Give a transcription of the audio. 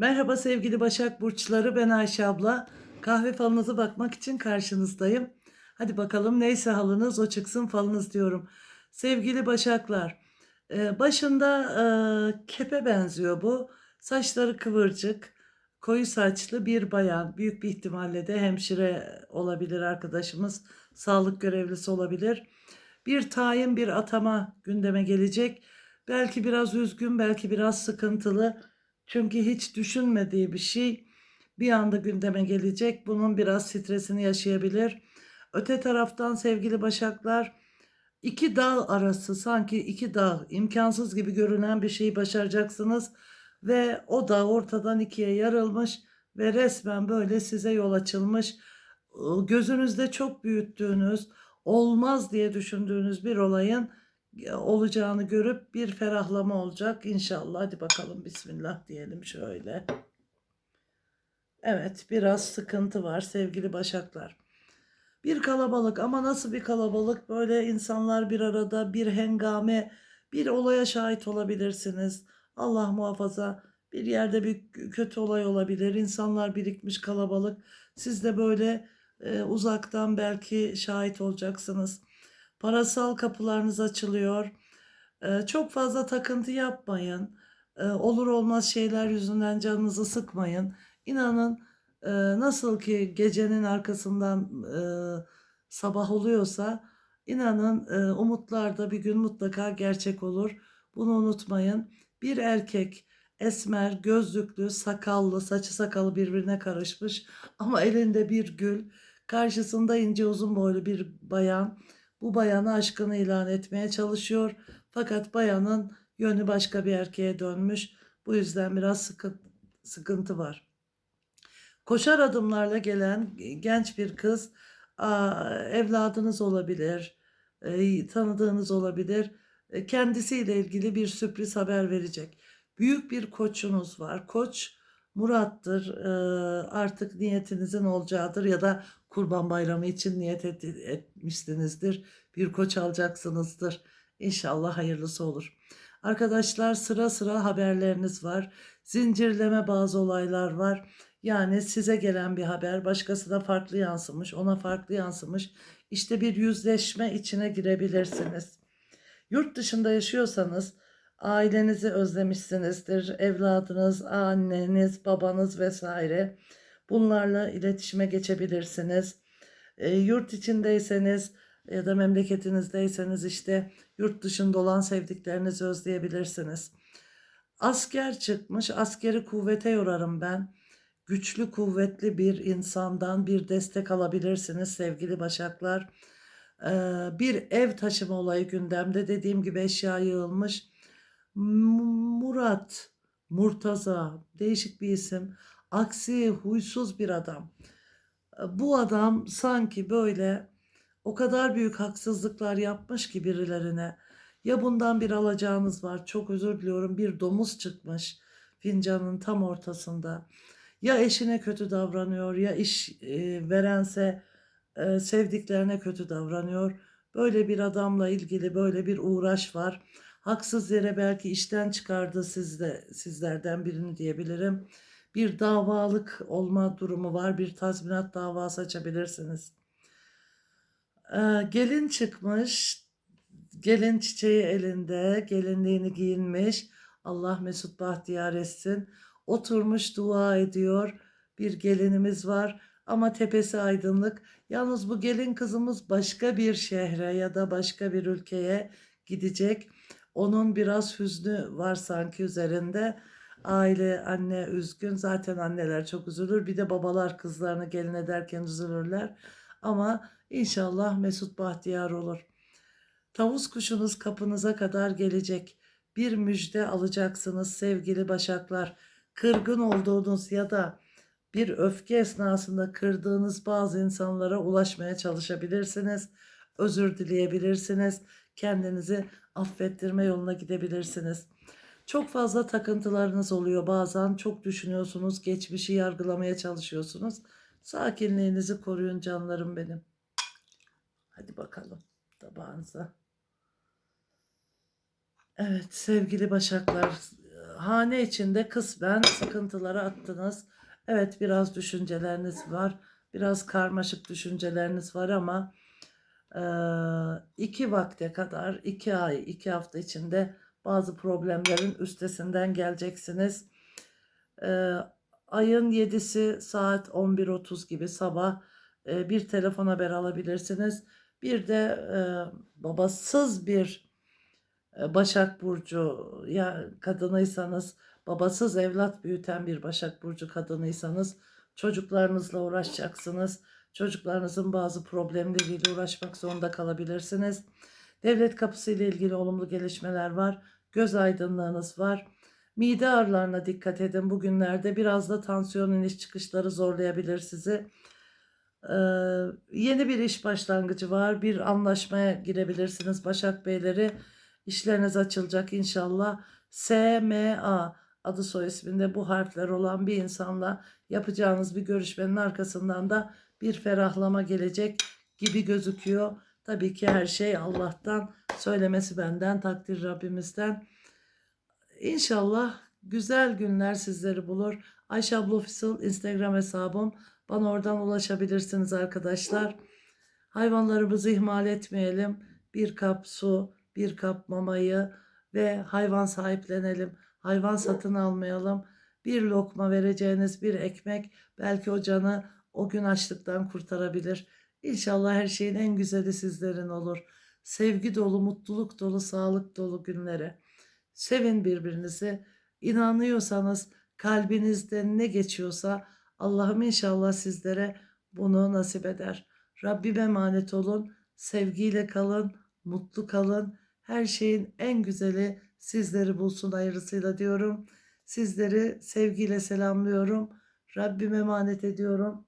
Merhaba sevgili Başak Burçları ben Ayşe abla. Kahve falınıza bakmak için karşınızdayım. Hadi bakalım neyse halınız o çıksın falınız diyorum. Sevgili Başaklar e, başında e, kepe benziyor bu. Saçları kıvırcık, koyu saçlı bir bayan. Büyük bir ihtimalle de hemşire olabilir arkadaşımız. Sağlık görevlisi olabilir. Bir tayin bir atama gündeme gelecek. Belki biraz üzgün, belki biraz sıkıntılı. Çünkü hiç düşünmediği bir şey bir anda gündeme gelecek. Bunun biraz stresini yaşayabilir. Öte taraftan sevgili Başaklar iki dağ arası sanki iki dağ imkansız gibi görünen bir şeyi başaracaksınız ve o dağ ortadan ikiye yarılmış ve resmen böyle size yol açılmış. Gözünüzde çok büyüttüğünüz, olmaz diye düşündüğünüz bir olayın olacağını görüp bir ferahlama olacak inşallah. Hadi bakalım bismillah diyelim şöyle. Evet biraz sıkıntı var sevgili başaklar. Bir kalabalık ama nasıl bir kalabalık? Böyle insanlar bir arada bir hengame bir olaya şahit olabilirsiniz. Allah muhafaza bir yerde bir kötü olay olabilir. İnsanlar birikmiş kalabalık. Siz de böyle e, uzaktan belki şahit olacaksınız. Parasal kapılarınız açılıyor. Ee, çok fazla takıntı yapmayın. Ee, olur olmaz şeyler yüzünden canınızı sıkmayın. İnanın e, nasıl ki gecenin arkasından e, sabah oluyorsa inanın e, umutlar da bir gün mutlaka gerçek olur. Bunu unutmayın. Bir erkek esmer, gözlüklü, sakallı, saçı sakalı birbirine karışmış ama elinde bir gül, karşısında ince uzun boylu bir bayan bu bayana aşkını ilan etmeye çalışıyor. Fakat bayanın yönü başka bir erkeğe dönmüş. Bu yüzden biraz sıkı, sıkıntı var. Koşar adımlarla gelen genç bir kız evladınız olabilir, e, tanıdığınız olabilir. E, kendisiyle ilgili bir sürpriz haber verecek. Büyük bir koçunuz var. Koç Murat'tır. E, artık niyetinizin olacağıdır ya da Kurban Bayramı için niyet et, etmişsinizdir. Bir koç alacaksınızdır. İnşallah hayırlısı olur. Arkadaşlar sıra sıra haberleriniz var. Zincirleme bazı olaylar var. Yani size gelen bir haber başkasına farklı yansımış, ona farklı yansımış. İşte bir yüzleşme içine girebilirsiniz. Yurt dışında yaşıyorsanız ailenizi özlemişsinizdir. Evladınız, anneniz, babanız vesaire. Bunlarla iletişime geçebilirsiniz. E, yurt içindeyseniz ya da memleketinizdeyseniz işte yurt dışında olan sevdiklerinizi özleyebilirsiniz. Asker çıkmış, askeri kuvvete yorarım ben. Güçlü, kuvvetli bir insandan bir destek alabilirsiniz sevgili başaklar. Ee, bir ev taşıma olayı gündemde dediğim gibi eşya yığılmış. Murat, Murtaza, değişik bir isim. Aksi huysuz bir adam. Bu adam sanki böyle o kadar büyük haksızlıklar yapmış ki birilerine. Ya bundan bir alacağınız var. Çok özür diliyorum. Bir domuz çıkmış fincanın tam ortasında. Ya eşine kötü davranıyor ya iş e, verense e, sevdiklerine kötü davranıyor. Böyle bir adamla ilgili böyle bir uğraş var. Haksız yere belki işten çıkardı sizde sizlerden birini diyebilirim bir davalık olma durumu var. Bir tazminat davası açabilirsiniz. Ee, gelin çıkmış. Gelin çiçeği elinde. Gelinliğini giyinmiş. Allah mesut bahtiyar etsin. Oturmuş dua ediyor. Bir gelinimiz var ama tepesi aydınlık. Yalnız bu gelin kızımız başka bir şehre ya da başka bir ülkeye gidecek. Onun biraz hüznü var sanki üzerinde. Aile, anne üzgün. Zaten anneler çok üzülür. Bir de babalar kızlarını gelin ederken üzülürler. Ama inşallah Mesut Bahtiyar olur. Tavus kuşunuz kapınıza kadar gelecek. Bir müjde alacaksınız sevgili başaklar. Kırgın olduğunuz ya da bir öfke esnasında kırdığınız bazı insanlara ulaşmaya çalışabilirsiniz. Özür dileyebilirsiniz. Kendinizi affettirme yoluna gidebilirsiniz. Çok fazla takıntılarınız oluyor bazen. Çok düşünüyorsunuz, geçmişi yargılamaya çalışıyorsunuz. Sakinliğinizi koruyun canlarım benim. Hadi bakalım tabağınıza. Evet sevgili başaklar hane içinde kısmen sıkıntıları attınız. Evet biraz düşünceleriniz var. Biraz karmaşık düşünceleriniz var ama iki vakte kadar, iki ay, iki hafta içinde bazı problemlerin üstesinden geleceksiniz. Ayın 7'si saat 11.30 gibi sabah bir telefon haber alabilirsiniz. Bir de babasız bir Başak Burcu ya kadınıysanız, babasız evlat büyüten bir Başak Burcu kadınıysanız çocuklarınızla uğraşacaksınız. Çocuklarınızın bazı problemleriyle uğraşmak zorunda kalabilirsiniz. Devlet kapısı ile ilgili olumlu gelişmeler var. Göz aydınlığınız var. Mide ağrılarına dikkat edin bugünlerde. Biraz da tansiyon iniş çıkışları zorlayabilir sizi. Ee, yeni bir iş başlangıcı var. Bir anlaşmaya girebilirsiniz Başak Beyleri. İşleriniz açılacak inşallah. SMA adı soy isminde bu harfler olan bir insanla yapacağınız bir görüşmenin arkasından da bir ferahlama gelecek gibi gözüküyor. Tabii ki her şey Allah'tan, söylemesi benden, takdir Rabbimizden. İnşallah güzel günler sizleri bulur. Ayşe abla Official Instagram hesabım. Bana oradan ulaşabilirsiniz arkadaşlar. Hayvanlarımızı ihmal etmeyelim. Bir kap su, bir kap mamayı ve hayvan sahiplenelim. Hayvan satın almayalım. Bir lokma vereceğiniz bir ekmek belki o canı o gün açlıktan kurtarabilir. İnşallah her şeyin en güzeli sizlerin olur. Sevgi dolu, mutluluk dolu, sağlık dolu günlere. Sevin birbirinizi. İnanıyorsanız kalbinizde ne geçiyorsa Allah'ım inşallah sizlere bunu nasip eder. Rabbime emanet olun. Sevgiyle kalın, mutlu kalın. Her şeyin en güzeli sizleri bulsun hayırlısıyla diyorum. Sizleri sevgiyle selamlıyorum. Rabbime emanet ediyorum.